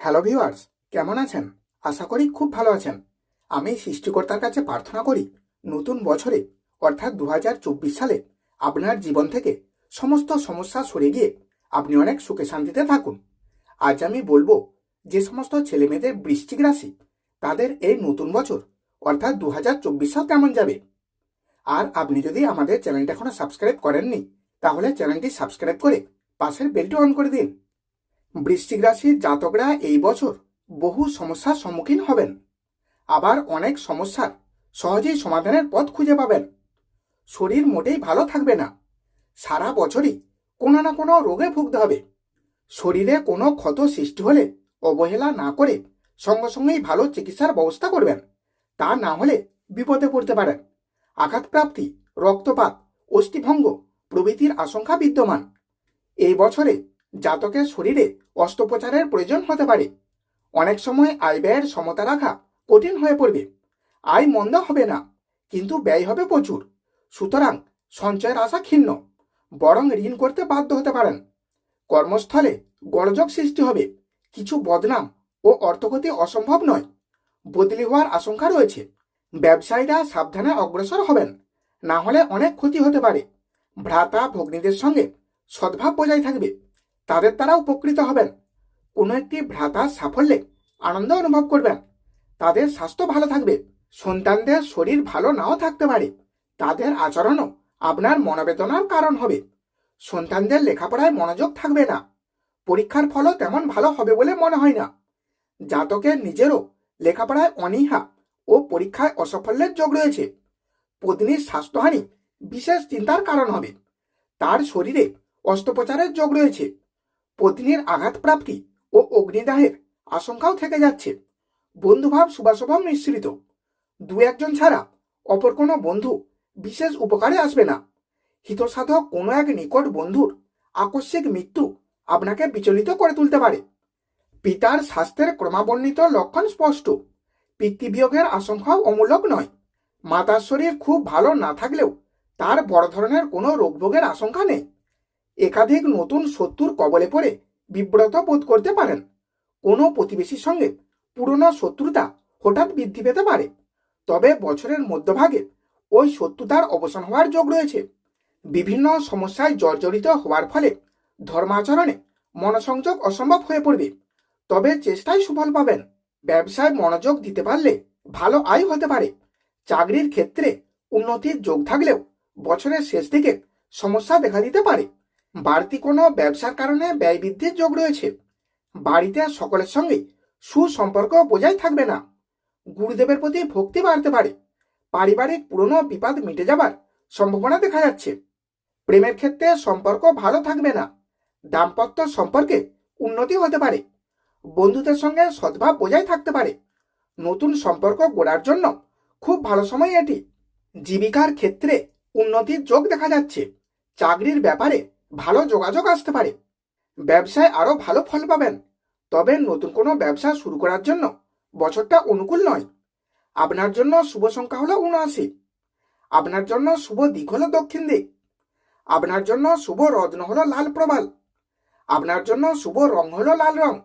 Hello viewers কেমন আছেন? আশা করি খুব ভালো আছেন। আমি সৃষ্টিকর্তার কাছে প্রার্থনা করি, নতুন বছরে, অর্থাৎ দু হাজার চব্বিশ সালে, আপনার জীবন থেকে সমস্ত সমস্যা সরে গিয়ে আপনি অনেক সুখে শান্তিতে থাকুন। আজ আমি বলব, যে সমস্ত ছেলে মেয়েদের বৃশ্চিক রাশি, তাদের এই নতুন বছর, অর্থাৎ দু হাজার চব্বিশ সাল কেমন যাবে? আর আপনি যদি আমাদের চ্যানেলটা এখনও সাবস্ক্রাইব করেননি, তাহলে চ্যানেলটি সাবস্ক্রাইব করে পাশের বেলটি অন করে দিন। বৃশ্চিক রাশির জাতকরা এই বছর বহু সমস্যার সম্মুখীন হবেন। আবার অনেক সমস্যার সহজেই সমাধানের পথ খুঁজে পাবেন। শরীর মোটেই ভালো থাকবে না। সারা বছরই কোনো না কোনো রোগে ভুগতে হবে। শরীরে কোনো ক্ষত সৃষ্টি হলে অবহেলা না করে সঙ্গে সঙ্গেই ভালো চিকিৎসার ব্যবস্থা করবেন। তা না হলে বিপদে পড়তে পারেন। আঘাতপ্রাপ্তি, রক্তপাত, অস্থিভঙ্গ প্রভৃতির আশঙ্কা বিদ্যমান। এই বছরে জাতকের শরীরে অস্ত্রোপচারের প্রয়োজন হতে পারে। অনেক সময় আয় ব্যয়ের সমতা রাখা কঠিন হয়ে পড়বে। আয় মন্দ হবে না, কিন্তু ব্যয় হবে প্রচুর। সুতরাং সঞ্চয়ের আশা ক্ষীণ, বরং ঋণ করতে বাধ্য হতে পারেন। কর্মস্থলে গড়জগ সৃষ্টি হবে, কিছু বদনাম ও অর্থগতি অসম্ভব নয়। বদলি হওয়ার আশঙ্কা রয়েছে। ব্যবসায়ীরা সাবধানে অগ্রসর হবেন, না হলে অনেক ক্ষতি হতে পারে। ভ্রাতা ভগ্নীদের সঙ্গে সদ্ভাব বজায় থাকবে। তাদের দ্বারা উপকৃত হবেন। কোনো একটি ভ্রাতার সাফল্যে আনন্দ অনুভব করবেন। তাদের স্বাস্থ্য ভালো থাকবে। সন্তানদের শরীর ভালো নাও থাকতে পারে। তাদের আচরণও আপনার মনোবেদনার কারণ হবে। সন্তানদের লেখাপড়ায় মনোযোগ থাকবে না। পরীক্ষার ফলও তেমন ভালো হবে বলে মনে হয় না। জাতকের নিজেরও লেখাপড়ায় অনীহা ও পরীক্ষায় অসাফল্যের যোগ রয়েছে। পত্নীর স্বাস্থ্যহানি বিশেষ চিন্তার কারণ হবে। তার শরীরে অস্ত্রোপচারের যোগ রয়েছে। পত্নীর আঘাতপ্রাপ্তি ও অগ্নিদাহের আশঙ্কাও থেকে যাচ্ছে। বন্ধুভাব শুভাশুভম মিশ্রিত দু একজন ছাড়া অপর কোনো বন্ধু বিশেষ উপকারে আসবে না। হিতসাধক কোনো এক নিকট বন্ধুর আকস্মিক মৃত্যু আপনাকে বিচলিত করে তুলতে পারে। পিতার স্বাস্থ্যের ক্রমাবর্ণিত লক্ষণ স্পষ্ট। পিতৃবিয়োগের আশঙ্কাও অমূলক নয়। মাতার শরীর খুব ভালো না থাকলেও তার বড় ধরনের কোনো রোগভোগের আশঙ্কা নেই। একাধিক নতুন শত্রুর কবলে পড়ে বিব্রত বোধ করতে পারেন। কোনো প্রতিবেশীর সঙ্গে পুরনো শত্রুতা হঠাৎ বৃদ্ধি পেতে পারে। তবে বছরের মধ্যভাগে ওই শত্রুতার অবসান হওয়ার যোগ রয়েছে। বিভিন্ন সমস্যায় জর্জরিত হওয়ার ফলে ধর্মাচরণে মনসংযোগ অসম্ভব হয়ে পড়বে। তবে চেষ্টায় সুফল পাবেন। ব্যবসায় মনোযোগ দিতে পারলে ভালো আয় হতে পারে। চাকরির ক্ষেত্রে উন্নতির যোগ থাকলেও বছরের শেষ দিকে সমস্যা দেখা দিতে পারে। বাড়তি কোনো ব্যবসার কারণে ব্যয় বৃদ্ধির যোগ রয়েছে। বাড়িতে সকলের সঙ্গে সুসম্পর্ক বজায় থাকবে না। গুরুদেবের প্রতি ভক্তি বাড়তে পারে। পারিবারিক পুরনো বিবাদ মিটে যাবার সম্ভাবনা দেখা যাচ্ছে। প্রেমের ক্ষেত্রে সম্পর্ক ভালো থাকবে না। দাম্পত্য সম্পর্কে উন্নতি হতে পারে। বন্ধুদের সঙ্গে সদ্ভাব বজায় থাকতে পারে। নতুন সম্পর্ক গড়ার জন্য খুব ভালো সময় এটি। জীবিকার ক্ষেত্রে উন্নতির যোগ দেখা যাচ্ছে। চাকরির ব্যাপারে ভালো যোগাযোগ আসতে পারে। ব্যবসায় আরও ভালো ফল পাবেন। তবে নতুন কোনো ব্যবসা শুরু করার জন্য বছরটা অনুকূল নয়। আপনার জন্য শুভ সংখ্যা হলো উনআশি। আপনার জন্য শুভ দিক হলো দক্ষিণ দিক। আপনার জন্য শুভ রত্ন হলো লাল প্রবাল। আপনার জন্য শুভ রং হলো লাল রং।